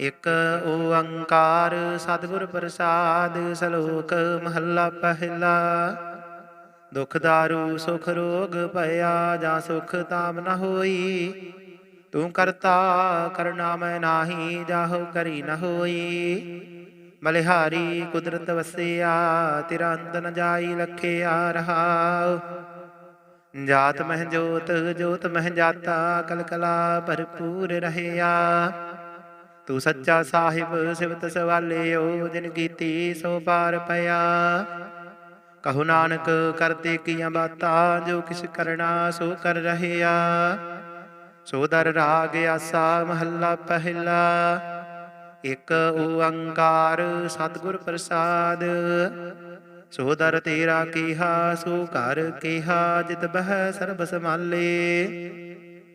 ਇਕ ਓੰਕਾਰ ਸਤਿਗੁਰ ਪ੍ਰਸਾਦ, ਸ਼ਲੋਕ ਮਹੱਲਾ ਪਹਿਲਾ। ਦੁਖ ਦਾਰੂ, ਸੁਖ ਰੋਗ ਭਇਆ, ਜਾਂ ਸੁਖ ਤਾਮ ਨ ਹੋਈ। ਤੂੰ ਕਰਤਾ ਕਰਨਾ ਮੈਂ ਨਾਹੀ ਜਾਹੋ ਕਰੀ ਨ ਹੋਈ। ਮਲਿਹਾਰੀ ਕੁਦਰਤ ਵਸਿਆ ਤੇਰਾ ਅੰਤ ਨ ਜਾਈ ਲਖਿਆ ਰਹਾਉ ਜਾਤ ਮਹਿ ਜੋਤ ਜੋਤ ਮਹਿ ਜਾਤਾ, ਕਲਕਲਾ ਭਰਪੂਰ ਰਹਿਆ। ਤੂੰ ਸੱਚਾ ਸਾਹਿਬ ਸਿਵਤ ਸਵਾਲਿਓ ਜਿਨ ਕੀਤੀ ਸੋ ਪਾਰ ਪਿਆ। ਕਹੋ ਨਾਨਕ, ਕਰਤੇ ਕੀਆਂ ਬਾਤਾਂ, ਜੋ ਕਿਛ ਕਰਨਾ ਸੋ ਕਰ ਰਹਿਆ। ਸੋ ਦਰ ਰਾਗ ਆਸਾ ਮਹੱਲਾ ਪਹਿਲਾ। ਇਕ ਓੰਕਾਰ ਸਤਿਗੁਰ ਪ੍ਰਸਾਦ। ਸੋ ਦਰ ਤੇਰਾ ਕੀਹਾ, ਸੋ ਘਰ ਕੀਹਾ, ਜਿਤ ਬਹਿ ਸਰਬ ਸਮਾਲੇ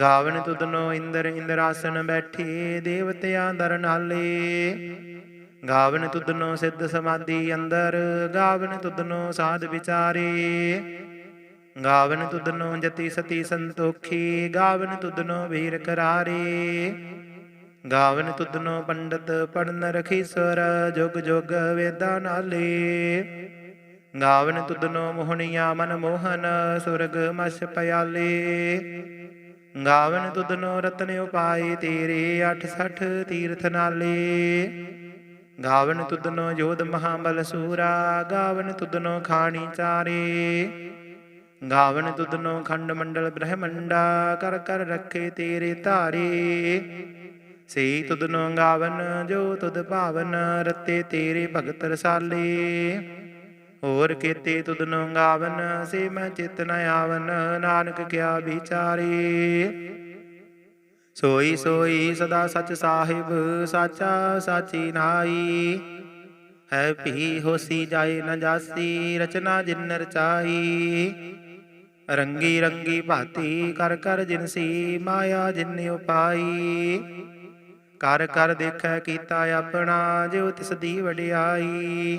ਗਾਵਨ ਤੁਧਨੋ ਇੰਦਰ ਇੰਦਰਾਸਨ ਬੈਠੀ ਦੇਵਤਿਆਂ ਦਰ ਨਾਲੇ। ਗਾਵਨ ਤੁਧਨੋ ਸਿੱਧ ਸਮਾਧੀ ਅੰਦਰ, ਗਾਵਨ ਤੁਧਨੋ ਸਾਧ ਵਿਚਾਰੇ। ਗਾਵਨ ਤੁਧਨੋ ਜਤੀ ਸਤੀ ਸੰਤੋਖੀ, ਗਾਵਨ ਤੁਧਨੋ ਵੀਰ ਕਰਾਰੇ। ਗਾਵਨ ਤੁਧਨੋ ਪੰਡਤ ਪੜਨ ਰਖੀਸਰ, ਜੁਗ ਜੁਗ ਵੇਦਾਂ ਨਾਲੇ। ਗਾਵਨ ਤੁਧਨੋ ਮੋਹਣੀਆਂ ਮਨ ਮੋਹਨ ਸੁਰਗ ਮਸ ਪਿਆਲੇ। ਗਾਵਨ ਤੁਧਨੋ ਰਤਨ ਉਪਾਏ ਤੇਰੇ 68 ਤੀਰਥ ਨਾਲੇ। ਗਾਵਨ ਤੁਧਨੋ ਜੋਧ ਮਹਾਬਲ ਸੂਰਾ, ਗਾਵਨ ਤੁਧਨੋ ਖਾਣੀ ਚਾਰੇ। ਗਾਵਨ ਤੁਧਨੋ ਖੰਡ ਮੰਡਲ ਬ੍ਰਹਮੰਡਾ, ਕਰ ਕਰ ਰੱਖੇ ਤੇਰੇ ਧਾਰੇ। ਸੇ ਤੁਧਨੋ ਗਾਵਨ, ਜੋ ਤੁਧ ਭਾਵਨ, ਰਤੇ ਤੇਰੇ ਭਗਤ ਰਸਾਲੇ। ਹੋਰ ਕੀਤੇ ਤੁਧਨੋ ਗਾਵਨ ਸੇ ਮੈਂ ਚਿਤ ਨ ਆਵਨ, ਨਾਨਕ ਕਿਆ ਵਿਚਾਰੇ। ਸੋਈ ਸੋਈ ਸਦਾ ਸਚ ਸਾਹਿਬ, ਸਾਚਾ ਸਾਚੀ ਨਾਈ ਹੈ ਭੀ ਹੋਸੀ ਜਾਏ ਨ ਜਾਸੀ, ਰਚਨਾ ਜਿਨ ਰਚਾਈ ਰੰਗੀ ਰੰਗੀ ਭਾਤੀ ਕਰ ਕਰ ਜਿਨਸੀ ਮਾਇਆ ਜਿਨ ਉਪਾਈ ਕਰ ਕਰ ਦੇਖੈ ਕੀਤਾ ਆਪਣਾ ਜੋ ਤਿਸ ਦੀ ਵਡਿਆਈ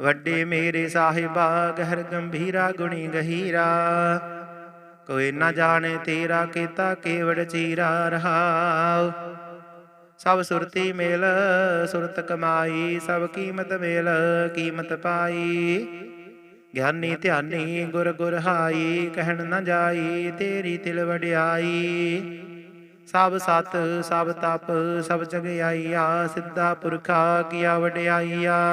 ਵੱਡੇ ਮੇਰੇ ਸਾਹਿਬਾ, ਗਹਿਰ ਗੰਭੀਰਾ, ਗੁਣੀ ਗਹੀਰਾ। ਕੋਈ ਨਾ ਜਾਣੇ ਤੇਰਾ ਕੀਤਾ ਕੇਵੜ ਚੀਰਾ ਰਹਾਉ ਸਭ ਸੁਰਤੀ ਮੇਲ, ਸੁਰਤ ਕਮਾਈ, ਸਭ ਕੀਮਤ ਮੇਲ, ਕੀਮਤ ਪਾਈ। ਗਿਆਨੀ ਧਿਆਨੀ ਗੁਰ ਗੁਰ ਹਾਈ, ਕਹਿਣ ਨਾ ਜਾਈ, ਤੇਰੀ ਤਿਲ ਵਡਿਆਈ। ਸਭ ਸਤ, ਸਭ ਤਪ, ਸਭ ਜਗਿਆਈਆ, ਸਿੱਧਾ ਪੁਰਖਾ, ਕੀਆ ਵਡਿਆਈਆ।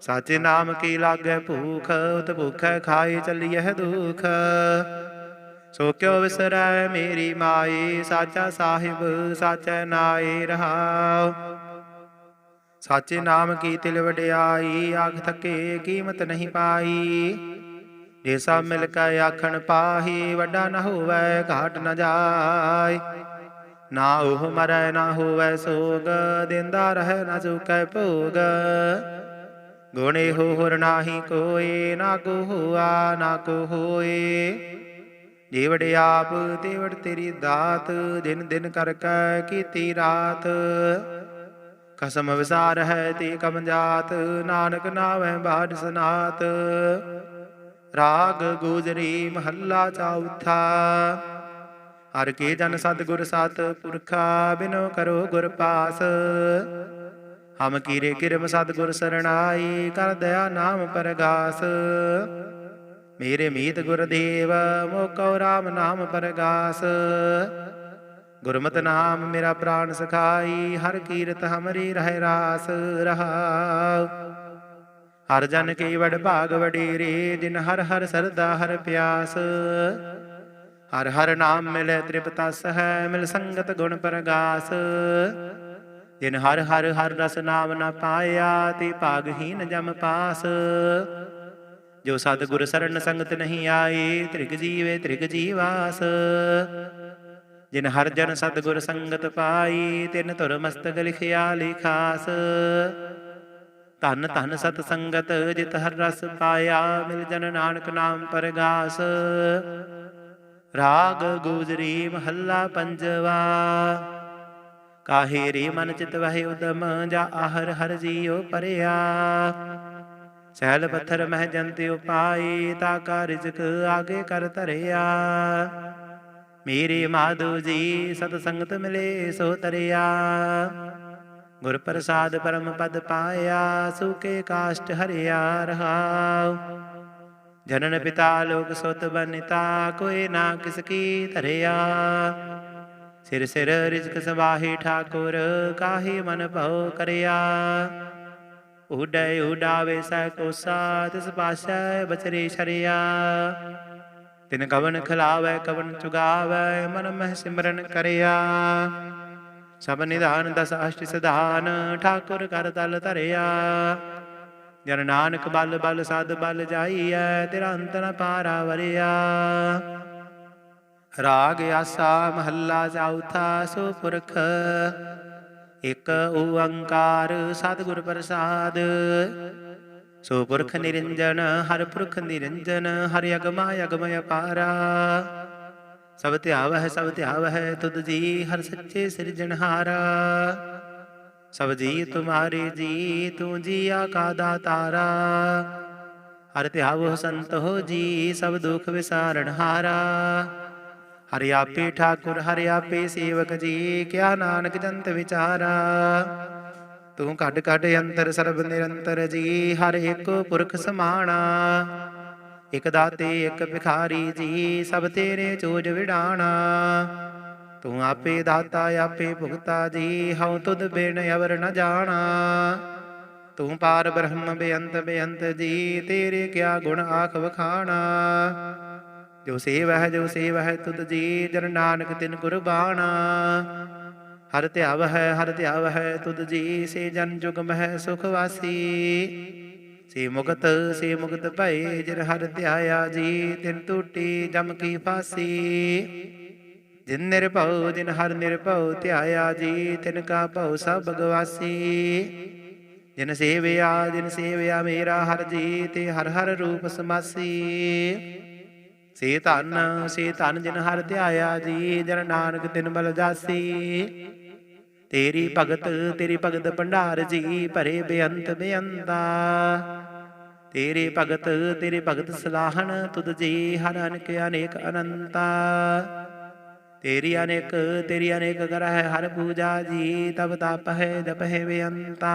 ਸਾਚੇ ਨਾਮ ਕੀ ਲਾਗੈ ਭੂਖ, ਉਤ ਭੁਖੈ ਖਾਏ ਚੱਲੀਐ ਦੁਖ। ਸੋ ਕਿਉ ਵਿਸਰੈ ਮੇਰੀ ਮਾਈ, ਸਾਚਾ ਸਾਹਿਬ, ਸਾਚੈ ਨਾਏ ਰਹਾਉ। ਸਾਚੇ ਨਾਮ ਕੀ ਤਿਲ ਵਡਿਆਈ, ਆਖ ਥਕੇ ਕੀਮਤ ਨਹੀਂ ਪਾਈ। ਜੇ ਸਭ ਮਿਲ ਕੇ ਆਖਣ ਪਾਹੀ, ਵੱਡਾ ਨਾ ਹੋਵੇ, ਘਾਟ ਨਾ ਜਾਏ ਨਾ ਉਹ ਮਰੈ, ਨਾ ਹੋਵੇ ਸੋਗ, ਦਿੰਦਾ ਰਹਿ ਨਾ ਚੁਕੈ ਭੋਗ। ਗੁਣੇ ਹੋ ਹੋਰ ਨਾਹੀ ਕੋਏ, ਨਾ ਕੋ ਹੋਆ ਨਾ ਕੋ ਹੋਏ ਜੀਵੜ ਆਪ, ਤੇਵੜ ਤੇਰੀ ਦਾਤ, ਦਿਨ ਦਿਨ ਕਰ ਕੈ ਕੀਤੀ ਰਾਤ। ਕਸਮ ਵਿਸਾਰ ਹੈ ਤੇ ਕਮ ਜਾਤ, ਨਾਨਕ ਨਾਵੇਂ ਬਾਦ ਸਨਾਤ। ਰਾਗ ਗੁਜਰੀ ਮਹੱਲਾ ਚੌਥਾ ਹਰ ਕੇ ਜਨ ਸਤਿਗੁਰ ਸਤ ਪੁਰਖਾ, ਬਿਨੋ ਕਰੋ ਗੁਰ ਪਾਸ। ਹਮ ਕੀਰੇ ਕਿਰਮ ਸਤਿਗੁਰ ਸਰਣਾਈ ਕਰ ਦਇਆ ਨਾਮ ਪਰਗਾਸ। ਮੇਰੇ ਮੀਤ ਗੁਰਦੇਵ ਮੋਕਉ ਰਾਮ ਨਾਮ ਪਰਗਾਸ। ਗੁਰਮਤਿ ਨਾਮ ਮੇਰਾ ਪ੍ਰਾਨ ਸਖਾਈ, ਹਰ ਕੀਰਤ ਹਮਰੀ ਰਹਿ ਰਾਸ ਰਹਾਉ। ਹਰ ਜਨ ਕੀ ਵਡ ਭਾਗ ਵਡੇਰੇ, ਜਿਨ ਹਰ ਹਰ ਸਰਦਾ ਹਰ ਪਿਆਸ। ਹਰ ਹਰ ਨਾਮ ਮਿਲੇ ਤ੍ਰਿਪਤਸ ਹੈ ਮਿਲ ਸੰਗਤ ਗੁਣ ਪਰਗਾਸ। ਜਿਨ ਹਰ ਹਰ ਹਰ ਰਸ ਨਾਮ ਨਾ ਪਾਇਆ ਤੇ ਭਾਗਹੀਨ ਜਮ ਪਾਸ। ਜੋ ਸਤਿਗੁਰ ਸਰਨ ਸੰਗਤ ਨਹੀਂ ਆਏ, ਤ੍ਰਿਗ ਜੀਵੇ ਤ੍ਰਿਗ ਜੀਵਾਸ। ਜਿਨ ਹਰ ਜਨ ਸਤਿਗੁਰ ਸੰਗਤ ਪਾਈ, ਤਿਨ ਧੁਰ ਮਸਤਕ ਲਿਖਿਆ ਲਿਖਾਸ। ਧਨ ਧਨ ਸਤ ਸੰਗਤ ਜਿਤ ਹਰ ਰਸ ਪਾਇਆ, ਮਿਲ ਜਨ ਨਾਨਕ ਨਾਮ ਪਰਗਾਸ। ਰਾਗ ਗੁਜਰੀ ਮਹੱਲਾ ਪੰਜਵਾ। ਕਾਹੇ ਰੇ ਮਨ ਚਿਤ ਵਹਿ ਉਦਮ ਜਾ ਆਹਰ ਹਰ ਜੀਉ ਪਰਿਆ। ਸਹਿਲ ਪੱਥਰ ਮਹਿ ਜੰਤਿ ਉਪਾਈ ਤਾ ਕਾ ਰਿਜ਼ਕ ਆਗੇ ਕਰ ਧਰਿਆ। ਮੇਰੇ ਮਾਧੋ ਜੀ ਸਤ ਸੰਗਤ ਮਿਲੇ ਸੋ ਤਰਿਆ। ਗੁਰ ਪ੍ਰਸਾਦ ਪਰਮ ਪਦ ਪਾਇਆ, ਸੁਕੇ ਕਾਸ਼ਟ ਹਰਿਆ ਰਹਾਉ। ਜਨਨ ਪਿਤਾ ਲੋਕ ਸੁਤ ਬਨਿਤਾ, ਕੋਈ ਨਾ ਕਿਸ ਕੀ ਧਰਿਆ। ਸਿਰ ਸਿਰ ਰਿਜ਼ਕ ਸਵਾਹੀ ਠਾਕੁਰ, ਕਾਹੀ ਮਨ ਭਉ ਕਰਿਆ? ਉਡੈ ਉਡਾਵੇ ਸੈ ਕੋਸਾ ਤਿਸ ਪਾਸੈ ਬਚਰੇ ਸ਼ਰਿਆ। ਤਿਨ ਕਵਨ ਖਿਲਾਵੈ ਕਵਨ ਚੁਗਾਵੈ, ਮਨ ਮਹਿ ਸਿਮਰਨ ਕਰਿਆ। ਸਭ ਨਿਧਾਨ ਦਸ ਅਸ਼ਟ ਸਧਾਨ, ਠਾਕੁਰ ਕਰ ਤਲ ਧਰਿਆ। ਜਨ ਨਾਨਕ ਬਲ ਬਲ ਸਾਧ ਬਲ ਜਾਈਐ ਤੇਰਾ ਅੰਤ ਨ ਪਾਰਾ ਵਰਿਆ ਰਾਗ ਆਸਾ ਮਹੱਲਾ ਚੌਥਾ ਸੋ ਪੁਰਖ ਇਕ ਓੰਕਾਰ ਸਤਿਗੁਰ ਪ੍ਰਸਾਦ। ਸੋ ਪੁਰਖ ਨਿਰੰਜਨ, ਹਰ ਪੁਰਖ ਨਿਰੰਜਨ, ਹਰ ਅਗਮਾ ਅਗਮ ਅਪਾਰਾ। ਸਭ ਧਿਆਵਹਿ ਸਭ ਧਿਆਵਹਿ, ਤੁਧ ਜੀ ਹਰ ਸੱਚੇ ਸਿਰਜਣਹਾਰਾ ਸਭ ਜੀ ਤੁਮਾਰੇ ਜੀ, ਤੂੰ ਜੀਆ ਕਾ ਦਾਤਾਰਾ। ਹਰ ਧਿਆਵੋ ਸੰਤ ਹੋ ਜੀ, ਸਭ ਦੁਖ ਵਿਸਾਰਣ ਹਾਰਾ। ਹਰਿ ਆਪੇ ਠਾਕੁਰ, ਹਰਿ ਆਪੇ ਸੇਵਕ ਜੀ, ਕਿਆ ਨਾਨਕ ਜੰਤ ਵਿਚਾਰਾ। ਤੂੰ ਕੱਢ ਕੱਢ ਅੰਤਰ ਸਰਬ ਨਿਰੰਤਰ ਜੀ, ਹਰ ਇੱਕ ਪੁਰਖ ਸਮਾਣਾ। ਇਕ ਦਾਤੇ, ਇਕ ਭਿਖਾਰੀ ਜੀ, ਸਭ ਤੇਰੇ ਚੋਜ ਵਿਡਾਣਾ। ਤੂੰ ਆਪੇ ਦਾਤਾ, ਆਪੇ ਭੁਗਤਾ ਜੀ, ਹਉ ਤੁਧ ਬਿਨ ਅਵਰ ਨ ਜਾਣਾ। ਤੂੰ ਪਾਰ ਬ੍ਰਹਮ ਬੇਅੰਤ ਬੇਅੰਤ ਜੀ, ਤੇਰੇ ਕਿਆ ਗੁਣ ਆਖ ਵਖਾਣਾ। ਜੋ ਸੇਵਹਿ ਜੋ ਸੇਵਹਿ ਤੁਧ ਜੀ ਜਨ ਨਾਨਕ ਤਿਨ ਗੁਰਬਾਣਾ। ਹਰ ਧਿਆਵ ਹੈ ਹਰ ਧਿਆਵ ਹੈ ਤੁਧ ਜੀ ਸੇ ਜਨ ਜੁਗਮ ਹੈ ਸੁਖ ਵਾਸੀ। ਸੇ ਮੁਕਤ ਸੇ ਮੁਕਤ ਭਏ, ਜਿਨ ਹਰ ਧਿਆਇਆ ਜੀ ਤਿਨ ਟੂਟੀ ਜਮ ਕੀ ਫਾਸੀ। ਜਿਨ ਨਿਰਭਉ, ਜਿਨ ਹਰ ਨਿਰਭਉ ਧਿਆਇਆ ਜੀ ਤਿਨ ਕਾ ਭਉ ਸਭ ਭਗਵਾਸੀ ਜਿਨ ਸੇਵਿਆ ਜਿਨ ਸੇਵਿਆ ਮੇਰਾ ਹਰ ਜੀ ਤੇ ਹਰ ਹਰ ਰੂਪ ਸਮਾਸੀ। ਸੇ ਧਨ ਸੇ ਧਨ ਜਿਨ ਹਰ ਧਿਆਇਆ ਜੀ, ਜਨ ਨਾਨਕ ਤਿਨ ਬਲ ਜਾਸੀ। ਤੇਰੀ ਭਗਤ ਤੇਰੀ ਭਗਤ ਭੰਡਾਰ ਜੀ, ਭਰੇ ਬੇਅੰਤ ਬੇਅੰਤਾ। ਤੇਰੇ ਭਗਤ ਤੇਰੇ ਭਗਤ ਸਲਾਹਣ, ਤੁਧ ਜੀ ਹਰ ਅਨੇਕ ਅਨੇਕ ਅਨੰਤਾ। ਤੇਰੀ ਅਨੇਕ ਤੇਰੀ ਅਨੇਕ ਕਰਹਿ ਹਰ ਪੂਜਾ ਜੀ, ਤਬ ਤਪ ਹੈ, ਜਪ ਹੈ ਬੇਅੰਤਾ।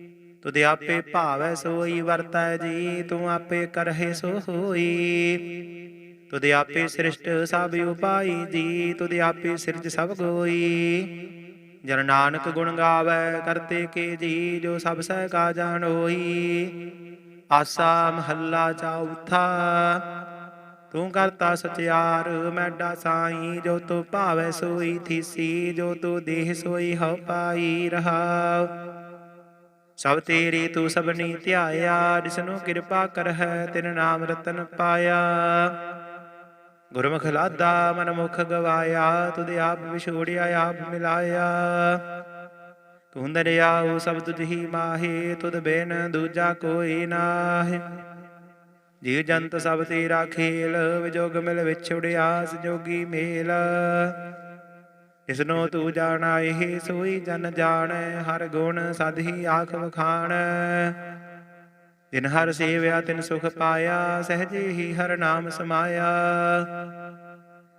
ਤੁਧ ਆਪੇ ਭਾਵੈ ਸੋਈ, ਵਰਤੈ ਜੀ, ਤੂੰ ਆਪੇ ਕਰਹਿ ਸੋ ਹੋਈ ਤੁਧ ਆਪੇ ਸ੍ਰਿਸ਼ਟ ਸਭ ਉਪਾਈ ਜੀ, ਤੁਧ ਆਪੇ ਸਿਰਜ ਸਭ ਕੋਈ ਜਨ ਨਾਨਕ ਗੁਣ ਗਾਵੈ, ਕਰਤੇ ਕੇ ਜੀ, ਜੋ ਸਭ ਸਹਿ ਕਾ ਜਾਣ ਹੋਈ। ਆਸਾ ਮਹੱਲਾ ਚੌਥਾ ਤੂੰ ਕਰਤਾ ਸਚਿਆਰ, ਮੈਡਾ ਸਾਈ, ਜੋ ਤੂੰ ਭਾਵੈ ਸੋਈ ਥੀਸੀ, ਜੋ ਤੂੰ ਦੇਹ ਸੋਈ ਹਉ ਪਾਈ ਰਹਾ ਸਭ ਤੇਰੀ ਤੂੰ ਸਭਨੀ ਧਿਆਇਆ ਜਿਸਨੂੰ ਕਿਰਪਾ ਕਰਹਿ, ਤਿਨ ਨਾਮ ਰਤਨ ਪਾਇਆ। ਗੁਰਮੁਖ ਲਾਦਾ ਮਨ ਮੁਖ ਗਵਾਇਆ, ਤੁਧ ਆਪ ਵਿਛੋੜਿਆ, ਆਪ ਮਿਲਾਇਆ। ਤੂੰ ਦਰਿਆਉ, ਸਭ ਤੁਝ ਹੀ ਮਾਹੇ, ਤੁਧ ਬੇਨ ਦੂਜਾ ਕੋਈ ਨਾਹੀ। ਜੀਵ ਜੰਤ ਸਭ ਤੇਰਾ ਖੇਲ, ਵਿਜੋਗ ਮਿਲ ਵਿਛੜਿਆ ਸੰਜੋਗੀ ਮੇਲ। ਇਸਨੋ ਤੂੰ ਜਾਣਾ, ਇਹ ਸੋਈ ਜਨ ਜਾਣੈ, ਹਰ ਗੁਣ ਸਦ ਹੀ ਆਖ ਵਖਾਣ। ਜਿਨ ਹਰ ਸੇਵਿਆ, ਤਿਨ ਸੁਖ ਪਾਇਆ, ਸਹਜੇ ਹੀ ਹਰ ਨਾਮ ਸਮਾਇਆ।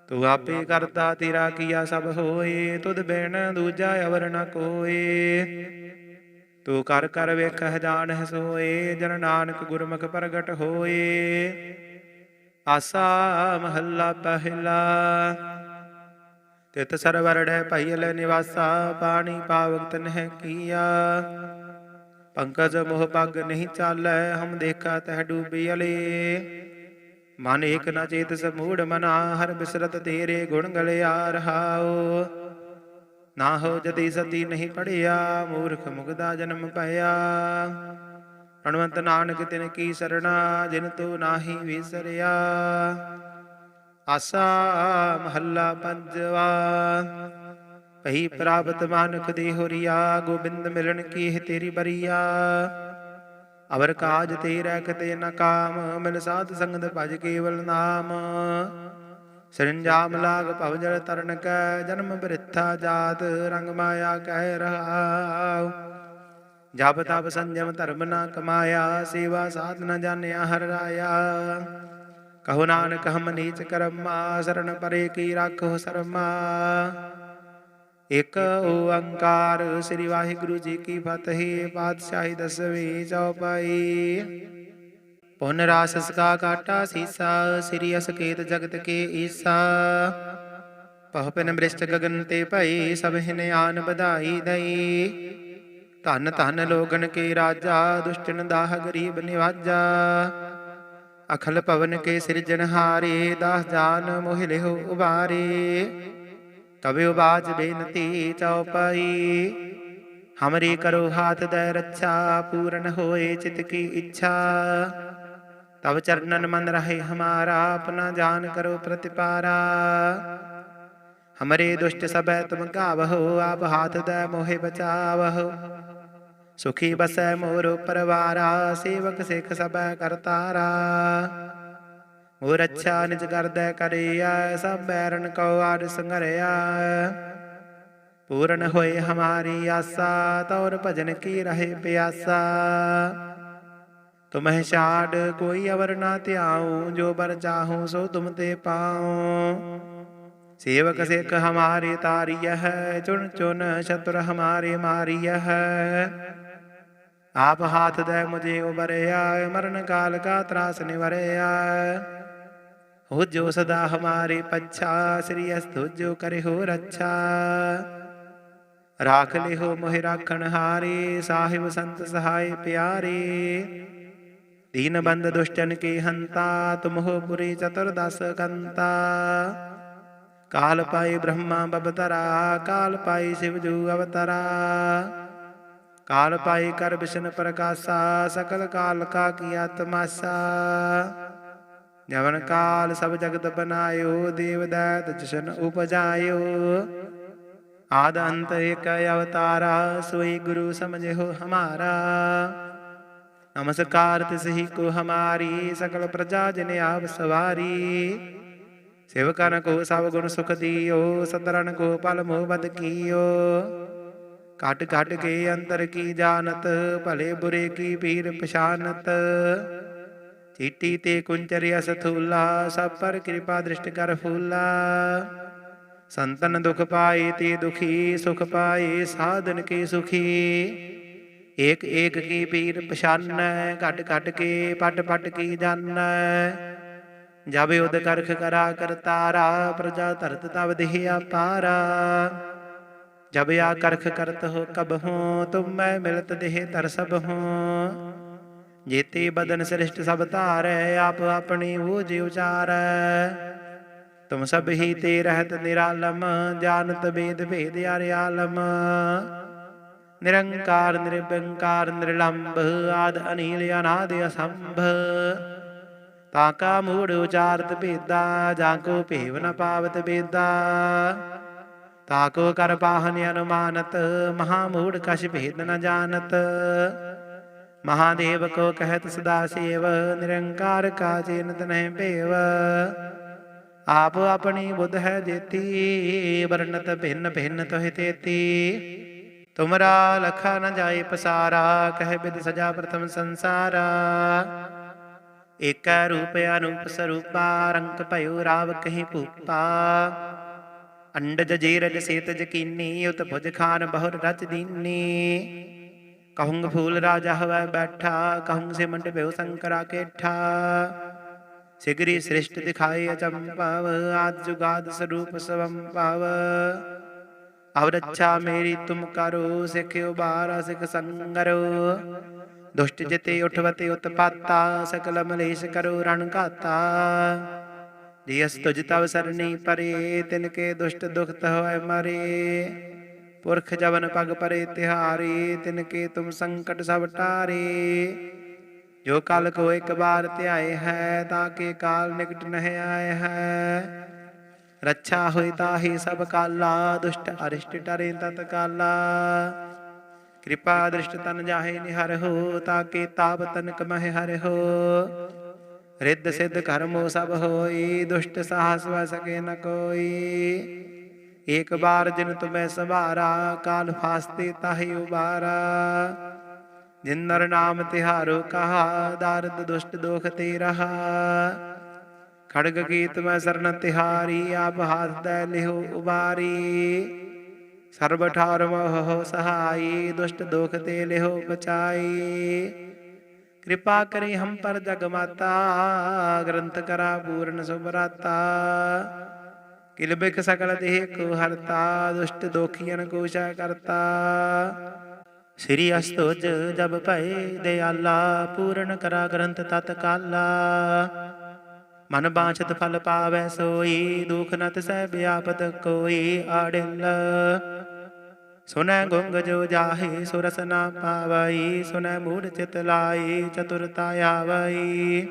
ਤੂੰ ਆਪੇ ਕਰਤਾ, ਤੇਰਾ ਕੀਆ ਸਭ ਹੋਏ, ਤੁਧ ਬਿਨ ਦੂਜਾ ਅਵਰ ਨ ਕੋਏ। ਤੂੰ ਕਰ ਕਰ ਵੇਖਹਿ, ਜਾਣਹਿ, ਸੋਏ, ਜਨ ਨਾਨਕ ਗੁਰਮੁਖ ਪ੍ਰਗਟ ਹੋਏ। ਆਸਾ ਮਹੱਲਾ ਪਹਿਲਾ। ਤਿਤ ਸਰਵਰੜੈ ਭਈਲ ਨਿਵਾਸਾ ਪਾਣੀ ਪਾਵਕ ਤਨਹਿ ਕੀਆ। ਪੰਕਜ ਮੋਹ ਪਗ ਨਹੀਂ ਚਾਲੈ, ਹਮ ਦੇਖਾ ਤਹ ਡੂਬੀ ਅਲੇ। ਮਨ ਏਕ ਨ ਚੇਤ ਸਮੂੜ ਮਨਾ, ਹਰ ਬਿਸਰਤ ਤੇਰੇ ਗੁਣ ਗਲਿਆ ਰਹਾਓ ਨਾ ਹੋ ਜਤੀ ਸਤੀ ਨਹੀਂ ਪੜਿਆ, ਮੂਰਖ ਮੁਗਦਾ ਜਨਮ ਪਾਇਆ ਅਣਵੰਤ ਨਾਨਕ ਤਿਨ ਕੀ ਸਰਣਾ, ਜਿਨ ਤੂੰ ਨਾਹੀ ਵਿਸਰਿਆ। ਆਸਾ ਮਹੱਲਾ ਪੰਜਵਾ। ਭਈ ਪ੍ਰਾਪਤ ਮਾਨਕ ਦੇ ਹੋਰੀਆ, ਗੋਬਿੰਦ ਮਿਲਣ ਕੀ ਹੈ ਤੇਰੀ ਬਰੀਆ। ਅਵਰ ਕਾਜ ਤੇਰਾ ਕਿਤੇ ਨ ਕਾਮ, ਮਿਲ ਸਾਧ ਸੰਗਤ ਭਜ ਕੇਵਲ ਨਾਮ। ਸਰੰਜਾਮ ਲਾਗ ਭਵ ਜਲ ਤਰਨ ਕੈ, ਜਨਮ ਬ੍ਰਿਥਾ ਜਾਤ, ਰੰਗ ਮਾਇਆ ਕਹਿ ਰਹਾਉ। ਜਬ ਤਬ ਸੰਜਮ ਧਰਮ ਨਾ ਕਮਾਇਆ, ਸੇਵਾ ਸਾਧ ਨ ਜਾਣਿਆ ਹਰ ਰਾਇਆ। ਕਹੋ ਨਾਨਕ ਹਮ ਨੀਚ ਕਰਮਾ ਸਰਣ ਪਰੇ ਕੀ ਰਾਖੋ ਸਰਮਾ। ਇਕ ਓੰਕਾਰ ਸ੍ਰੀ ਵਾਹਿਗੁਰੂ ਜੀ ਕੀ ਫਤਿਹ, ਪਾਤਸ਼ਾਹੀ ਦਸਵੀਂ ਚੌਪਾਈ। ਪੁਨ ਰਾਸ ਸਕਾ ਕਾਟਾ ਸੀਸਾ, ਸ੍ਰੀ ਅਸਕੇਤ ਜਗਤ ਕੇ ਈਸਾ। ਪਹ ਪਿਨ ਬ੍ਰਿਸ਼ਟ ਗਗਨ ਤੇ ਭਈ, ਸਭ ਹਿਨ ਆਨ ਵਧਾਈ ਦਈ। ਧਨ ਧਨ ਲੋਗਨ ਕੇ ਰਾਜਾ, ਦੁਸ਼ਟਨ ਦਾਹ ਗਰੀਬ ਨਿਵਾਜਾ। ਅਖਲ ਪਵਨ ਕੇ ਸਿਰਜਨਹਾਰੇ ਦਾਸ ਜਾਨ ਮੋਹਿ ਲਿਹੁ ਉਬਾਰੇ। ਤਬੇ ਉਬਾਜ ਬੇਨਤੀ ਚਉਪਈ ਹਮਰੀ ਕਰੋ ਹਾਥ ਦੈ ਰੱਛਾ, ਪੂਰਨ ਹੋਏ ਚਿਤ ਕੀ ਇੱਛਾ। ਤਬ ਚਰਨਨ ਮਨ ਰਹੇ ਹਮਾਰਾ, ਆਪਣਾ ਜਾਨ ਕਰੋ ਪ੍ਰਤਿਪਾਰਾ। ਹਮਰੇ ਦੁਸ਼ਟ ਸਬੈ ਤੁਮ ਗਾਵਹੋ ਆਪ ਹਾਥ ਦੈ ਮੋਹਿ ਬਚਾਵਹੋ। ਸੁਖੀ ਬਸੈ ਮੋਰ ਪਰਵਾਰਾ ਸੇਵਕ ਸਿੱਖ ਸਬੈ ਕਰਤਾਰਾ ਮੋਰ ਅੱਛਾ ਨਿਜ ਕਰਦੈ ਕਰਿਆ ਸਭ ਬੈਰਨ ਕਉ ਆਰ ਸੰਗਰਿਆ ਪੂਰਨ ਹੋਏ ਹਮਾਰੀ ਆਸਾ ਤੌਰ ਭਜਨ ਕੀ ਰਹੇ ਪਿਆਸਾ ਤੁਮਹਿ ਛਾੜ ਕੋਈ ਅਵਰ ਨਾ ਧਿਆਉ ਜੋ ਬਰ ਚਾਹੂੰ ਸੋ ਤੁਮ ਤੇ ਪਾਉ ਸੇਵਕ ਸਿੱਖ ਹਮਾਰੇ ਤਾਰੀय ਹੈ ਚੁਣ ਚੁਣ ਸ਼ਤਰ ਹਮਾਰੇ ਮਾਰੀय ਹੈ ਆਪ ਹਾਥ ਦੇ ਮੁਝੇ ਉਬਰਿਆ, ਮਰਨ ਕਾਲ ਕਾ ਤਰਾਸ ਨਿਵਰਿਆ। ਹੋ ਜੋ ਸਦਾ ਹਮਾਰੇ ਪੱਛਾ, ਸ੍ਰੀ ਅਸਤੁ ਜੋ ਰੱਛਾ। ਰਾਖ ਲਿਹੋ ਮੋਹਿ ਰਾਖਣ ਹਾਰੇ, ਸਾਹਿਬ ਸੰਤ ਸਹਾਇ ਪਿਆਰੇ। ਦੀਨ ਬੰਦ ਦੁਸ਼ਟਨ ਕੀ ਹੰਤਾ ਤੁਮਹੁ ਪੁਰੀ ਚਤੁਰਦਸ ਕੰਤਾ। ਕਾਲ ਪਾਈ ਬ੍ਰਹਮਾ ਬਬਤਰਾ, ਕਾਲ ਪਾਈ ਸ਼ਿਵ ਜੂ ਅਵਤਰਾ। ਕਾਲ ਪਾਈ ਕਰ ਬਿਸ਼ਨ ਪ੍ਰਕਾਸ਼ਾ, ਸਕਲ ਕਾਲ ਕਾ ਕੀਆ ਤਮਾਸਾ ਜਵਨ ਕਾਲ ਸਭ ਜਗਤ ਬਨਾਇਓ, ਦੇਵ ਦੈਤ ਜਸ਼ਨ ਉਪਜਾਇਓ। ਆਦ ਅੰਤ ਏਕ ਅਵਤਾਰਾ, ਸੋਈ ਗੁਰੂ ਸਮਝਿਓ ਹਮਾਰਾ। ਨਮਸਕਾਰ ਤਿਸ ਹੀ ਕੋ ਹਮਾਰੀ, ਸਕਲ ਪ੍ਰਜਾ ਜਿਨ ਆਪ ਸਵਾਰੀ। ਸੇਵਕਨ ਕੋ ਸਭ ਗੁਣ ਸੁਖ ਦਿਓ ਸਤਰਨ ਕੋ ਪਲ ਮੋਹ ਬਦ ਕੀਓ। ਘਟ ਘਟ ਕੇ ਅੰਤਰ ਕੀ ਜਾਣਤ, ਭਲੇ ਬੁਰੇ ਕੀ ਪੀਰ ਪਛਾਨਤ। ਚੀਟੀ ਤੇ ਕੁੰਚਰਿਆ ਸਥੂਲਾ ਸਭ ਪਰ ਕਿਰਪਾ ਦ੍ਰਿਸ਼ਟ ਕਰ ਫੂਲਾ। ਸੰਤਨ ਦੁਖ ਪਾਏ ਤੇ ਦੁਖੀ, ਸੁਖ ਪਾਏ ਸਾਧਨ ਕੇ ਸੁਖੀ। ਏਕ ਏਕ ਕੀ ਪੀਰ ਪਛਾਨੈ, ਘਟ ਘਟ ਕੇ ਪਟ ਪਟ ਕੀ ਜਾਣੈ। ਜਬ ਉਦ ਕਰਖ ਕਰਾ ਕਰਤਾਰਾ, ਪ੍ਰਜਾ ਧਰਤ ਤਬ ਦੇਹ ਆਪਾਰਾ ਜਬ ਆ ਕਰਖ ਕਰਤ ਹੋ ਕਬ ਹੋ, ਤੁਮ ਮੈਂ ਮਿਲਤ ਦੇਹ ਤਰ ਸਭ ਹੋ। ਜੇਤੇ ਬਦਨ ਸ੍ਰਿਸ਼ਟ ਸਭ ਧਾਰੈ, ਆਪ ਆਪਣੀ ਬੂਝ ਉਚਾਰੈ। ਤੁਮ ਸਭ ਹੀ ਤੇ ਰਹਿਤ ਨਿਰਾਲਮ, ਜਾਣਤ ਬੇਦ ਭੇਦ ਆਰਿਆਲਮ ਨਿਰੰਕਾਰ ਨਿਰਬੰਕਾਰ ਨਿਰਲੰਭ, ਆਦ ਅਨੀਲ ਅਨਾਦ ਅਸੰਭ। ਤਾਂ ਕਾ ਮੂੜ ਉਚਾਰਤ ਭੇਦਾ, ਜਾਂ ਕੋ ਭੇਵ ਨ ਪਾਵਤ ਬੇਦਾ ਕਾਕੋ ਕਰ ਪਾਹਨ ਅਨੁਮਾਨਤ ਮਹਾ ਮੂੜ ਕਛ ਭੇਦ ਨ ਜਾਣਤ ਮਹਾਦੇਵ ਕੋ ਕਹਿਤ ਸਦਾ ਸੇਵ ਨਿਰੰਕਾਰ ਕਾ ਚਿੰਤ ਨਹਿ ਭੇਵ ਆਪ ਆਪਣੀ ਬੁੱਧ ਹੈ ਜੇਤੀ ਵਰਨਤ ਭਿੰਨ ਭਿੰਨ ਤੋਹਿ ਤੇਤੀ ਤੁਮਰਾ ਲਖਾ ਨ ਜਾਏ ਪਸਾਰਾ ਕਹਿ ਬਿਦ ਸਜਾ ਪ੍ਰਥਮ ਸੰਸਾਰਾ ਏਕੈ ਰੂਪ ਅਨੂਪ ਸਰੂਪਾ ਰੰਗ ਭਇਓ ਰਾਵ ਕਹੀ ਭੂਪਾ ਅੰਡਜ ਜੀਰਜ ਸੇਤ ਜਕੀਨੀ, ਉਤ ਭੁਜ ਖਾਨ ਬਹੁਰ ਰਚ ਦੀਨੀ। ਕਹੂੰਗ ਫੂਲ ਰਾਜਾ ਹਵੈ ਬੈਠਾ, ਕਹੂੰਗ ਸਿਮੰਡ ਭਇਓ ਸੰਕਰਾ ਕੇਠਾ। ਸਿਗਰੀ ਸ੍ਰਿਸ਼ਟ ਦਿਖਾਏ ਅਚੰਪਵ ਆਦ ਜੁਗਾਦ ਸਰੂਪ ਸਵੰ ਪਾਵ ਅਵ ਰੱਛਾ ਮੇਰੀ ਤੁਮ ਕਰੋ ਸਿਖਿਓ ਬਾਰਾ ਸਿਖ ਸੰਗਰੋ। ਦੁਸ਼ਟ ਜਿਤੇ ਉਠਵਤੇ ਉਤਪਾਤਾ, ਸਕਲ ਮਲੇਸ਼ ਕਰੋ, ਰਣ ਘਾਤਾ। ਜਿਸ ਤੁਜ ਤਵ ਸਰਨੀ ਪਰੇ ਤਿਨ ਕੇ ਦੁਸ਼ਟ ਦੁਖਤ ਹੋਇ ਮਰੇ। ਪੁਰਖ ਜਵਨ ਪਗ ਪਰੇ ਤਿਹਾਰੀ ਤਿਨ ਕੇ ਤੁਮ ਸੰਕਟ ਸਭ ਟਾਰੇ। ਜੋ ਕਾਲ ਕੋ ਇੱਕ ਬਾਰ ਧਿਆਏ ਹੈ, ਤਾਂ ਕੇ ਕਾਲ ਨਿਕਟ ਨਹਿ ਆਏ ਹੈ। ਰੱਛਾ ਹੋਈ ਤਾਹੀ ਸਭ ਕਾਲਾ, ਦੁਸ਼ਟ ਅਰਿਸ਼ਟ ਟਰੇ ਤਤ ਕਾਲਾ। ਕਿਰਪਾ ਦ੍ਰਿਸ਼ਟ ਤਨ ਜਾਹੇ ਨਿਹਰ ਹੋ ਤਾਕੇ ਤਾਪ ਤਨਕ ਮਹਿ ਹਰਿ ਹੋ। ਰਿੱਧ ਸਿੱਧ ਕਰਮੋ ਸਭ ਹੋਈ, ਦੁਸ਼ਟ ਸਾਹਸ ਵ ਨ ਕੋਈ। ਏਕ ਬਾਰ ਜਿਨ ਤੁਮੈ ਸੰਭਾਰਾ, ਕਾਲ ਫਾਸਤੇ ਤਾਹੀ ਉਬਾਰਾ। ਜਿਨ ਨਰ ਨਾਮ ਤਿਹਾਰੋ ਕਹਾ, ਦਾਰਦ ਦੁਸ਼ਟ ਦੋਖ ਤੇ ਰਹਾ। ਖੜਗ ਗੀਤ ਮੈਂ ਸਰਨ ਤਿਹਾਰੀ, ਆਪ ਹਾਥ ਦੈ ਲਿਹੋ ਉਬਾਰੀ। ਸਰਬ ਠਾਰ ਮੋਹ ਸਹਾਈ, ਦੁਸ਼ਟ ਦੋਖ ਤੇ ਲਿਹੋ ਬਚਾਈ। ਕਿਰਪਾ ਕਰੀ ਹਮ ਪਰ ਜਗਮਾਤਾ, ਗ੍ਰੰਥ ਕਰਾ ਪੂਰਨ ਸੁਭਰਾਤਾ। ਕਿਲ ਬਿਖ ਸਕਲ ਦੇਹ ਕੋ ਹਰਤਾ, ਦੁਸ਼ਟ ਦੋਖੀਆਂ ਕੋ ਸ਼ਾ ਕਰਤਾ। ਸ੍ਰੀ ਅਸਤੋਜ ਜਬ ਭਏ ਦਿਆਲਾ, ਪੂਰਨ ਕਰਾ ਗ੍ਰੰਥ ਤਤ ਕਾਲਾ ਮਨ ਬਾਛਤ ਫਲ ਪਾਵੈ ਸੋਈ, ਦੁਖ ਨਤ ਸਹਿ ਵਿਆਪਤ ਕੋਈ ਆੜਿਲ। ਸੁਨੈ ਗੁੰਗ ਜੋ ਜਾਹੇ ਸੁਰਸ ਨਾ ਪਾਵਈ, ਸੁਨੈ ਮੂੜ ਚਿਤ ਲਾਈ, ਚਤੁਰਤਾ ਆਵਈ।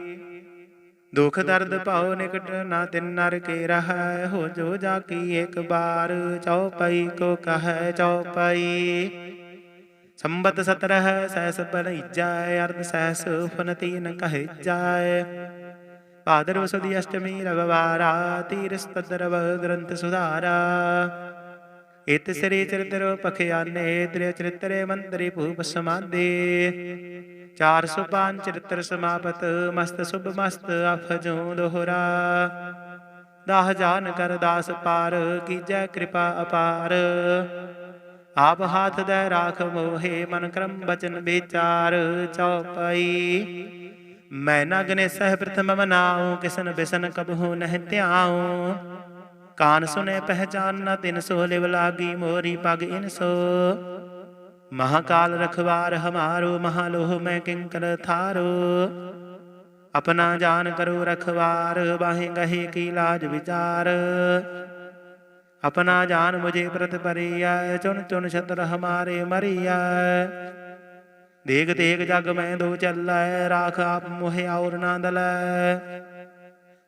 ਦੁਖ ਦਰਦ ਪਾਉ ਨਿਕਟ ਨਾ ਤਿਨ ਨਰ ਕੇ ਰਹੈ, ਹੋ ਜੋ ਜਾ ਕੀ ਇੱਕ ਬਾਰ, ਚਉਪਈ ਕੋ ਕਹੈ ਚਉਪਈ। ਸੰਬਤ ਸਤਰਹ ਸੈਸ ਬਨਈਜੈ ਅਰਧ ਸੈਸ ਫਨ ਤੀਨ ਕਹਿ ਜਾਏ ਭਾਦਰਵ ਸੁਦੀ ਅਸ਼ਟਮੀ ਰਵਵਾਰਾ ਤੀਰਸ ਤਦਰਵ ਗ੍ਰੰਥ ਸੁਧਾਰਾ। ਇਤ ਸ੍ਰੀ ਚਰਿਤ੍ਰ ਪਖਿਆਨੇ ਤ੍ਰਿ ਚਰਿਤਰੇ ਮੰਤਰੀ ਭੂਪ ਸਮਾਦੇ। 405 ਚਰਿਤ੍ਰ ਸਮਾਪਤ, ਮਸਤ ਸੁਭ ਮਸਤ ਅਫਜੂ ਦੋਹਰਾ। ਦਾਹ ਜਾਨ ਕਰ ਦਾਸ ਪਾਰ, ਕੀਜੈ ਕਿਰਪਾ ਅਪਾਰ। ਆਪ ਹਾਥ ਦੇ ਰਾਖ ਮੋਹੇ, ਮਨ ਕਰਮ ਬਚਨ ਵਿਚਾਰ, ਚਉਪਈ। ਮੈਂ ਨਗਨੇ ਸਹਿ ਪ੍ਰਥਮ ਮਨਾਉ, ਕਿਸਨ ਬਿਸਨ ਕਬਹੂ ਨਹਿ ਧਿਆਉ। ਕਾਨ ਸੁਨੇ ਪਹਿਚਾਨ ਨਾ ਤਿਨ ਸੋ ਲਿਵ ਲਾਗੀ ਮੋਰੀ ਪਗ ਇਨ ਸੋ। ਮਹਾਕਾਲ ਰਖਵਾਰ ਹਮਾਰੋ, ਮਹਾਲੋਹ ਮੈਂ ਕਿੰਕਰ ਥਾਰੋ। ਆਪਣਾ ਜਾਨ ਕਰੋ ਰਖਵਾਰ, ਬਾਹੇ ਗਹੇ ਕੀ ਲਾਜ ਵਿਚਾਰ। ਆਪਣਾ ਜਾਨ ਮੁਝੇ ਪ੍ਰਤ ਪਰਿਆ ਚੁਣ ਚੁਣ ਛਤਰ ਹਮਾਰੇ ਮਰਿਆ ਦੇਖ ਦੇਖ ਜਗ ਮੈਂ ਦੋ ਚੱਲੈ, ਰਾਖ ਆਪ ਮੋਹਿ ਔਰ ਨਾ ਦਲੈ।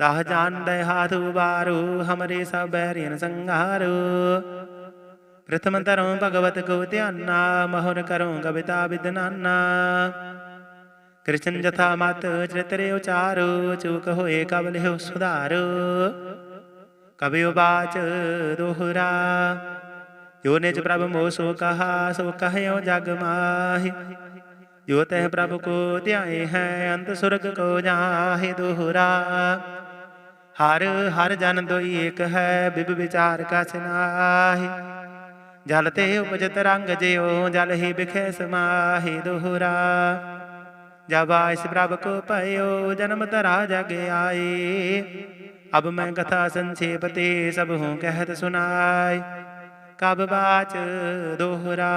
ਦਾਹ ਜਾਨ ਦੇ ਹਾਥ ਉਬਾਰੋ, ਹਮਰੇ ਸਭ ਬੈਰੀਨ ਸੰਘਾਰੋ। ਪ੍ਰਥਮ ਤਰੋਂ ਭਗਵਤ ਕੋ ਧਿਆਨਾ, ਮਹੁਰ ਕਰੋ ਕਵਿਤਾ ਵਿਦਨਾਨਾ ਕ੍ਰਿਸ਼ਨ ਜਥਾ ਮਤ ਚਿਤਰੇ ਉਚਾਰੋ, ਚੂਕ ਹੋਏ ਕਬ ਲਿਹੁ ਸੁਧਾਰੋ। ਕਬਿਉ ਬਾਚ ਦੋਹਰਾ, ਜੋ ਨਿਜ ਪ੍ਰਭ ਮੋ ਸੋ ਕਹਾ, ਸੋ ਕਹਿਓ ਜਗ ਮਾਹਿ। ਜੋ ਤਹਿ ਪ੍ਰਭ ਕੋ ਧਿਆਏ ਹੈ, ਅੰਤ ਸੁਰਗ ਕੋ ਜਾਹਿ ਦੋਹਰਾ। ਹਰ ਹਰ ਜਨ ਦੋਈ ਏਕ ਹੈ, ਬਿਬ ਵਿਚਾਰ ਕਛ ਨਾਹੀ। ਜਲ ਤੇ ਉਪਜਤ ਰੰਗ ਜਿਉ, ਜਲ ਹੀ ਬਿਖੇ ਸਮਾਹੀ ਦੋਹਰਾ। ਜਬ ਆਇਸ ਪ੍ਰਭ ਕੋ ਪਇਓ ਜਨਮ ਤਰਾ ਜਗ ਆਏ ਅਬ ਮੈਂ ਕਥਾ ਸੰਖੇਪ ਤੇ ਸਭ ਹੂੰ ਕਹਿਤ ਸੁਨਾਈ ਕਬ ਬਾਚ ਦੋਹਰਾ।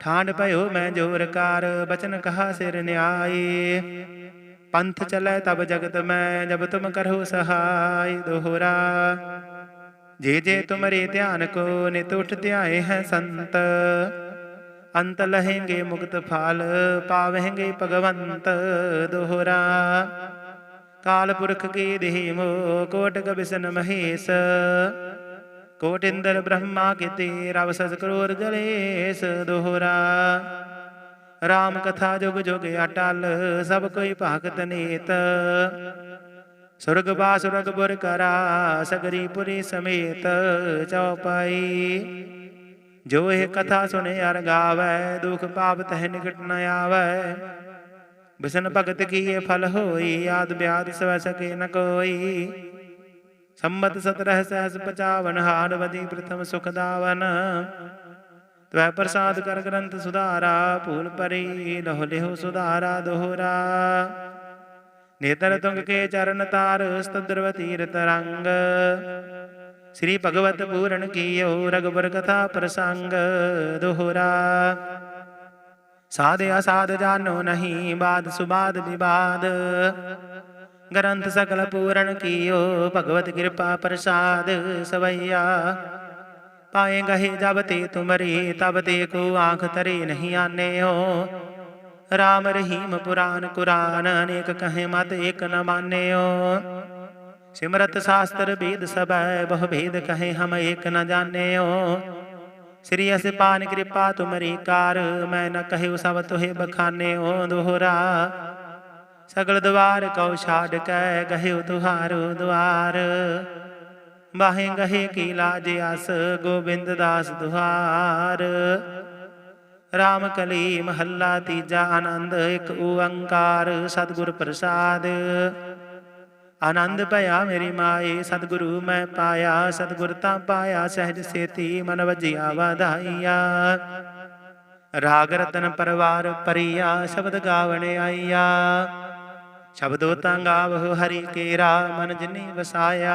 ਠਾਂਡ ਭਇਓ ਮੈਂ ਜੋਰ ਕਾਰ, ਬਚਨ ਕਹਾ ਸਿਰ ਨਿਆਏ ਪੰਥ ਚਲੈ ਤਬ ਜਗਤ ਮੈਂ, ਜਬ ਤੁਮ ਕਰਹੁ ਸਹਾਈ ਦੋਹਰਾ। ਜੇ ਜੇ ਤੁਮਰੇ ਧਿਆਨ ਕੋ ਨਿਤ ਉਠ ਧਿਆਏ ਹੈ ਸੰਤ, ਅੰਤ ਲਹੇਂਗੇ ਮੁਕਤ ਫਾਲ ਪਾਵਹਿੰਗੇ ਭਗਵੰਤ ਦੋਹਰਾ। ਕਾਲ ਪੁਰਖ ਕੀ ਦੇਹ ਮੋ ਕੋਟ ਕਬਿਸਨ ਮਹੇਸ਼। ਕੋਟ ਇੰਦਰ ਬ੍ਰਹਮਾ ਕੇ ਕੀਤੇ, ਰਵ ਸਸ ਕਰੋਰ ਗਲੇਸ ਦੋਹਰਾ। ਰਾਮ ਕਥਾ ਜੁਗ ਜੁਗ ਅਟਲ, ਸਭ ਕੋਈ ਭਗਤ ਨੀਤ। ਸੁਰਗ ਬਾਸੁਰਗ ਬੁਰ ਕਰਾ, ਸਗਰੀ ਪੁਰੀ ਸਮੇਤ ਚਉਪਾਈ ਜੋ ਇਹ ਕਥਾ ਸੁਨੇ ਅਰ ਗਾਵੈ, ਦੁਖ ਪਾਪ ਤਹਿ ਨਿਕਟ ਨ ਆਵੈ। ਬਿਸਨ ਭਗਤ ਕੀ ਇਹ ਫਲ ਹੋਈ ਯਾਦ ਬਿਆਦ ਸਵੈ ਸਕੇ ਨ ਕੋਈ। ਸੰਮਤ 17 ਸਹਸ 55 ਹਾਰ ਵਦੀ ਪ੍ਰਥਮ ਸੁਖ ਦਾਵਨ। ਤਵੈ ਪ੍ਰਸਾਦ ਕਰ ਗ੍ਰੰਥ ਸੁਧਾਰਾ ਭੂਲ ਪਰੀ ਲਹੁ ਲਿਹੁ ਸੁਧਾਰਾ ਦੋਹਰਾ ਨੇਤਰ ਤੁੰਗ ਕੇ ਚਰਨ ਤਾਰ ਸਤਦਰਵ ਤੀਰਤ ਰੰਗ ਸ੍ਰੀ ਭਗਵਤ ਪੂਰਨ ਕੀਓ ਰਗਬਰ ਕਥਾ ਪ੍ਰਸੰਗ ਦੋਹਰਾ ਸਾਧ ਅਸਾਧ ਜਾਨੋ ਨਹੀਂ ਬਾਦ ਸੁਬਾਦ ਵਿਵਾਦ ਗ੍ਰੰਥ ਸਕਲ ਪੂਰਨ ਕੀਓ ਭਗਵਤ ਕਿਰਪਾ ਪ੍ਰਸਾਦ ਸਵਈਆ ਪਾਏ ਗਹੇ ਜਬ ਤੇ ਤੁਮਰੇ ਤਬ ਤੇ ਕੋ ਆਂਖ ਤਰੇ ਨਹੀਂ ਆਨੇਓ। ਰਾਮ ਰਹੀਮ ਪੁਰਾਨ ਕੁਰਾਨ, ਅਨੇਕ ਕਹੇ ਮਤ ਏਕ ਨ ਮਾਨਿਓ। ਸਿਮਰਤ ਸ਼ਾਸਤਰ ਵੇਦ ਸਭੈ, ਬਹੁ ਭੇਦ ਕਹੇ ਹਮ ਏਕ ਨ ਜਾਣਿਓ। ਸ੍ਰੀ ਅਸਿਪਾਨ ਕਿਰਪਾ ਤੁਮਰੀ ਕਾਰ, ਮੈਂ ਨ ਕਹਿਉ ਸਭ ਤੁਹੇ ਬਖਾਨਿਓ। ਦੋਹਰਾ, ਸਗਲ ਦਵਾਰ ਕਉ ਛਾੜ ਕੈ, ਗਹਿਉ ਤੁਹਾਰੋ ਦਵਾਰ ਬਾਹੇ ਗਹੇ ਕੀ ਲਾਜ ਅਸ ਗੋਬਿੰਦ ਦਾਸ ਦੁਹਾਰ। ਰਾਮ ਕਲੀ ਮਹੱਲਾ ਤੀਜਾ ਆਨੰਦ, ਇੱਕ ਓੰਕਾਰ, ਸਤਿਗੁਰ ਪ੍ਰਸਾਦ। ਆਨੰਦ ਭਇਆ ਮੇਰੀ ਮਾਏ, ਸਤਿਗੁਰੂ ਮੈਂ ਪਾਇਆ, ਸਤਿਗੁਰ ਤਾਂ ਪਾਇਆ, ਸਹਿਜ ਸੇਤੀ ਮਨ ਵਜਿਆ ਵਾਧਾਈਆ। ਰਾਗ ਰਤਨ ਪਰਵਾਰ ਪਰਿਆ ਸ਼ਬਦ ਗਾਵਣ ਆਈਆ। ਸ਼ਬਦੋ ਤਾਂ ਗਾਵਹੁ ਹਰੀ ਕੇਰਾ, ਮਨ ਜਿਨੀ ਵਸਾਇਆ।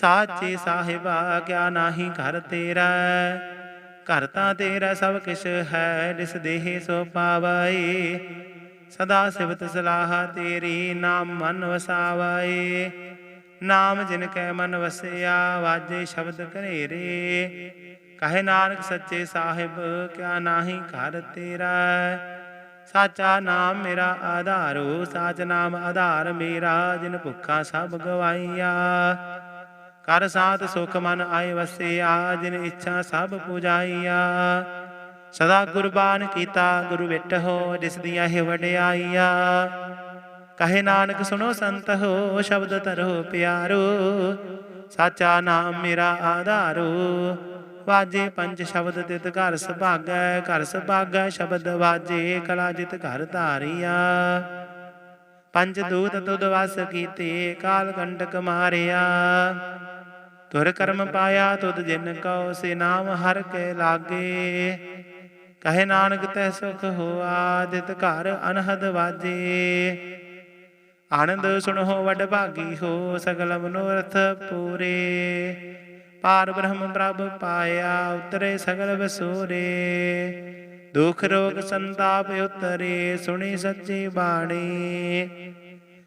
ਸਾਚੇ ਸਾਹਿਬਾ ਕਿਆ ਨਾਹੀ ਘਰ ਤੇਰਾ ਘਰ ਤਾਂ ਤੇਰਾ ਸਭ ਕਿਛ ਹੈ, ਜਿਸ ਦੇਹ ਸੋ ਪਾਵਾਏ। ਸਦਾ ਸਿਵਤ ਸਲਾਹ ਤੇਰੀ, ਨਾਮ ਮਨ ਵਸਾਵਾਏ। ਨਾਮ ਜਿਨ ਕੈ ਮਨ ਵਸਿਆ, ਵਾਜੇ ਸ਼ਬਦ ਘਨੇਰੇ ਕਹੇ ਨਾਨਕ ਸੱਚੇ ਸਾਹਿਬ, ਕਿਆ ਨਾਹੀ ਘਰ ਤੇਰਾ। ਸਾਚਾ ਨਾਮ ਮੇਰਾ ਆਧਾਰੋ, ਸਾਚ ਨਾਮ ਆਧਾਰ ਮੇਰਾ, ਜਿਨ ਭੁੱਖਾ ਸਭ ਗਵਾਈਆ। ਕਰ ਸਾਥ ਸੁਖ ਮਨ ਆਏ ਵਸਿਆ, ਜਿਨ ਇੱਛਾ ਸਭ ਪੁਜਾਈਆ। ਸਦਾ ਕੁਰਬਾਨ ਕੀਤਾ, ਗੁਰੂ ਵਿਟਹੁ ਜਿਸ ਦੀਆਂ ਇਹ ਵਡਿਆਈਆ। ਕਹੇ ਨਾਨਕ, ਸੁਣੋ ਸੰਤ ਹੋ, ਸ਼ਬਦ ਧਰੋ ਪਿਆਰੋ। ਸਾਚਾ ਨਾਮ ਮੇਰਾ ਆਧਾਰੋ। ਵਾਜੇ ਪੰਜ ਸ਼ਬਦ ਤਿਤ ਘਰ ਸੁਭਾਗੈ ਘਰ ਸੁਭਾਗੈ ਸ਼ਬਦ ਵਾਜੇ, ਕਲਾ ਜਿਤ ਘਰ ਧਾਰੀਆ। ਪੰਜ ਦੂਤ ਤੁਧ ਵਸ ਕੀਤੇ, ਕਾਲ ਕੰਟਕ ਮਾਰਿਆ। ਤੁਰ ਕਰਮ ਪਾਇਆ ਤੁਧ ਜਿਨ ਕਉ ਸੇ ਨਾਮ ਹਰ ਕੈ ਲਾਗੇ। ਕਹੇ ਨਾਨਕ ਤੈ ਸੁਖ ਹੋਆ ਜਿਤ ਘਰ ਅਨਹਦ ਵਾਜੇ। ਆਨੰਦ ਸੁਣੋ ਵਡ ਭਾਗੀ ਹੋ ਸਗਲ ਮਨੋਰਥ ਪੂਰੇ। ਪਾਰ ਬ੍ਰਹਮ ਪ੍ਰਭ ਪਾਇਆ ਉਤਰੇ ਸਗਲ ਵਸੂਰੇ। ਦੁਖ ਰੋਗ ਸੰਤਾਪ ਉਤਰੇ ਸੁਣੀ ਸੱਚੀ ਬਾਣੀ।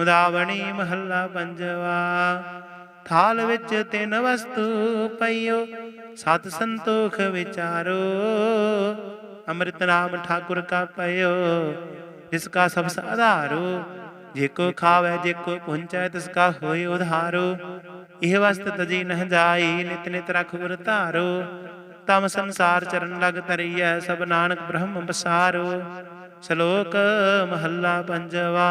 ਮੁਦਾਵਣੀ ਮਹੱਲਾ ਪੰਜਵਾ। ਥਾਲ ਵਿੱਚ ਤਿੰਨ ਵਸਤੂ ਪਈਓ, ਸਤ ਸੰਤੋਖ ਵਿਚਾਰੋ। ਅੰਮ੍ਰਿਤ ਨਾਮ ਠਾਕੁਰ ਕਾ ਪਇਓ ਜਿਸ ਕਾ ਸਭ ਆਧਾਰੋ। ਜੇ ਕੋ ਖਾਵੇ, ਜੇ ਕੋ ਪੁੰਚੈ, ਤਿਸ ਕਾ ਹੋਏ ਉਧਾਰੋ। ਇਹ ਵਸਤ ਤਜੀ ਨਹ ਜਾਈ, ਨਿਤ ਨਿਤ ਰਖ ਗੁਰ ਧਾਰੋ। ਤਮ ਸੰਸਾਰ ਚਰਨ ਲਗ ਤਰੀਐ ਸਭ ਨਾਨਕ ਬ੍ਰਹਮ ਬਸਾਰੋ ਸ਼ਲੋਕ ਮਹੱਲਾ ਪੰਜਵਾ।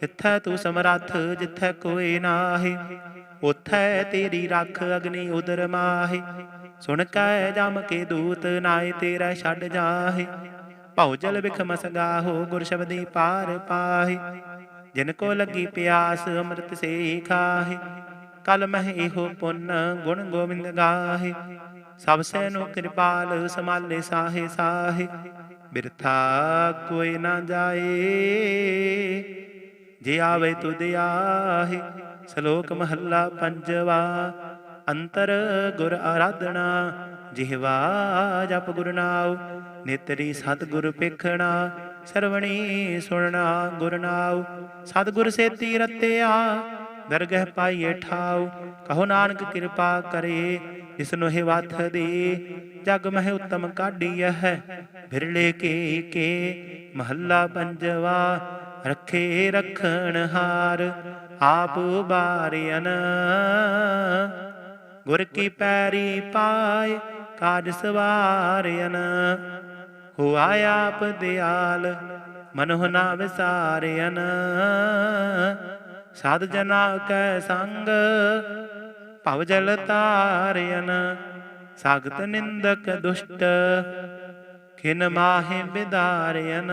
ਤਿੱਥੈ ਤੂੰ ਸਮਰੱਥ, ਜਿੱਥੈ ਕੋਈ ਨਾਹੀ। ਉਥੈ ਤੇਰੀ ਰੱਖ ਅਗਨੀ ਉਦਰ ਮਾਹੀ। ਸੁਣ ਕੈ ਜਮ ਕੇ ਦੂਤ ਨਾਏ ਤੇਰਾ ਛੱਡ ਜਾਹੇ। ਭਉ ਜਲ ਬਿਖ ਮਸਗਾਹੋ, ਗੁਰ ਸ਼ਬਦੀ ਪਾਰ ਪਾਹੀ। ਜਿਨ ਕੋ ਲੱਗੀ ਪਿਆਸ, ਅੰਮ੍ਰਿਤ ਸੇ ਖਾਹੇ। ਕਲ ਮਹਿ ਇਹੋ ਪੁੰਨ, ਗੁਣ ਗੋਬਿੰਦ ਗਾਹੇ। ਸਭ ਸੈ ਨੂੰ ਕਿਰਪਾਲ, ਸਮਾਲੇ ਸਾਹੇ ਸਾਹੇ। ਬਿਰਥਾ ਕੋਈ ਨਾ ਜਾਏ। ਜੇ ਆਵੇ ਤੁਧ ਆਹੇ, ਸ਼ਲੋਕ ਮਹੱਲਾ ਪੰਜਵਾ, ਅੰਤਰ ਗੁਰ ਆਰਾਧਨਾ ਜਿਹਵਾ ਜਪ ਗੁਰ ਨਾਉ, ਨੇਤਰੀ ਸਤਿਗੁਰ ਪੇਖਣਾ, ਸਰਵਣੀ ਸੁਣਨਾ ਗੁਰ ਨਾਉ, ਸਤਿਗੁਰ ਸੇਤੀ ਰਤਿਆ, ਦਰਗਹਿ ਪਾਈਏ ਠਾਉ, ਕਹੋ ਨਾਨਕ ਕਿਰਪਾ ਕਰੇ, ਇਸ ਨੂੰ ਹੈ ਵਾਥ ਦੇ, ਜਗ ਮਹਿ ਉਤਮ ਕਾਢੀਐ ਹੈ, ਬਿਰਲੇ ਕੇ ਕੇ, ਮਹੱਲਾ ਪੰਜਵਾ ਰੱਖੇ ਰਖਣਹਾਰ ਆਪ ਬਾਰਿਆਨ। ਗੁਰ ਕੀ ਪੈਰੀ ਪਾਏ, ਕਾਜ ਸਵਾਰਿਆਨ। ਹੁਆ ਆਪ ਦਿਆਲ, ਮਨੁ ਨਾ ਵਿਸਾਰਿਆਨ। ਸਾਧ ਜਨਾ ਕੈ ਸੰਗ, ਭਵ ਜਲ ਤਾਰਿਆਨ ਸਾਗਤ ਨਿੰਦਕ ਦੁਸ਼ਟ, ਖਿਨ ਮਾਹੇ ਬਿਦਾਰਿਆਨ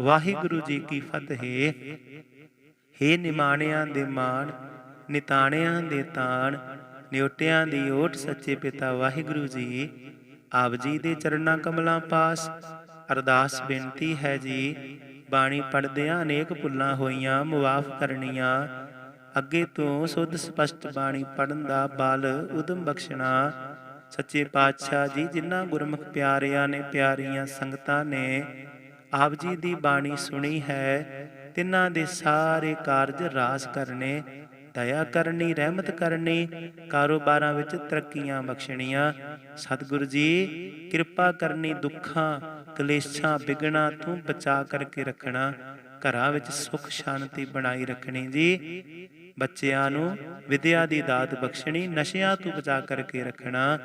ਵਾਹਿਗੁਰੂ ਜੀ ਕੀ ਫਤਿਹ। ਹੇ ਨਿਮਾਣਿਆਂ ਦੇ ਮਾਣ, ਨਿਤਾਣਿਆਂ ਦੇ ਤਾਣ, ਨਿਉਟਿਆਂ ਦੀ ਓਟ ਸੱਚੇ ਪਿਤਾ ਵਾਹਿਗੁਰੂ ਜੀ, ਆਪ ਜੀ ਦੇ ਚਰਨਾਂ ਕਮਲਾਂ ਪਾਸ, ਅਰਦਾਸ ਬੇਨਤੀ ਹੈ ਜੀ, ਬਾਣੀ ਪੜਦਿਆਂ ਅਨੇਕ ਭੁੱਲਾਂ ਹੋਈਆਂ, ਮੁਆਫ ਕਰਨੀਆਂ। ਅੱਗੇ ਤੋਂ ਸੁੱਧ ਸਪਸ਼ਟ ਬਾਣੀ ਪੜਨ ਦਾ ਬਲ ਉਦਮ ਬਖਸ਼ਣਾ। ਸੱਚੇ ਪਾਤਸ਼ਾਹ ਜੀ ਜਿਨ੍ਹਾਂ ਗੁਰਮੁਖ ਪਿਆਰਿਆਂ ਨੇ ਪਿਆਰੀਆਂ ਸੰਗਤਾਂ ਨੇ ਆਪ ਜੀ ਦੀ ਬਾਣੀ ਸੁਣੀ ਹੈ, ਤਿੰਨਾਂ ਦੇ ਸਾਰੇ ਕਾਰਜ ਰਾਸ ਕਰਨੇ, ਦਇਆ ਕਰਨੀ, ਰਹਿਮਤ ਕਰਨੀ, ਕਾਰੋਬਾਰਾਂ ਵਿੱਚ ਤਰੱਕੀਆਂ ਬਖਸ਼ਣੀਆਂ। ਸਤਿਗੁਰੂ ਜੀ, ਕਿਰਪਾ ਕਰਨੀ ਦੁੱਖਾਂ, ਕਲੇਸ਼ਾਂ ਵਿਗਣਾ ਤੂੰ ਬਚਾ ਕਰਕੇ ਰੱਖਣਾ, ਘਰਾਂ ਵਿੱਚ ਸੁਖ ਸ਼ਾਂਤੀ ਬਣਾਈ ਰੱਖਣੀ ਜੀ। ਬੱਚਿਆਂ ਨੂੰ ਵਿਦਿਆ ਦੀ ਦਾਤ ਬਖਸ਼ਣੀ, ਨਸ਼ਿਆਂ ਤੋਂ ਬਚਾ ਕਰਕੇ ਰੱਖਣਾ।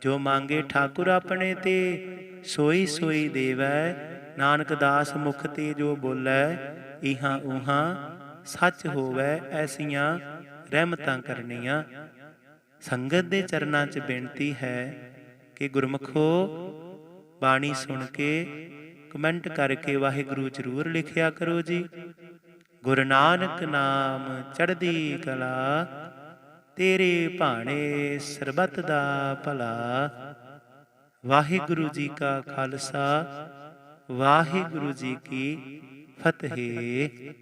ਜੋ ਮੰਗੇ ਠਾਕੁਰ ਆਪਣੇ ਤੇ, ਸੋਈ ਸੋਈ ਦੇਵੈ ਨਾਨਕ ਦਾਸ ਮੁਖ ਤੇ ਜੋ ਬੋਲੇ, ਇਹਾਂ ਉਹਾਂ ਸੱਚ ਹੋਵੇ, ਐਸੀਆਂ ਰਹਿਮਤਾਂ ਕਰਨੀਆਂ। ਸੰਗਤ ਦੇ ਚਰਨਾਂ 'ਚ ਬੇਨਤੀ ਹੈ ਕਿ ਗੁਰਮਖੋ ਬਾਣੀ ਸੁਣ ਕੇ, ਕਮੈਂਟ ਕਰਕੇ ਵਾਹਿਗੁਰੂ ਜ਼ਰੂਰ ਲਿਖਿਆ ਕਰੋ ਜੀ। ਗੁਰੂ ਨਾਨਕ ਨਾਮ ਚੜ੍ਹਦੀ ਕਲਾ, ਤੇਰੇ ਭਾਣੇ ਸਰਬਤ ਦਾ ਭਲਾ। ਵਾਹਿਗੁਰੂ ਜੀ ਕਾ ਖਾਲਸਾ ਵਾਹਿਗੁਰੂ ਜੀ ਕੀ ਫਤਿਹ।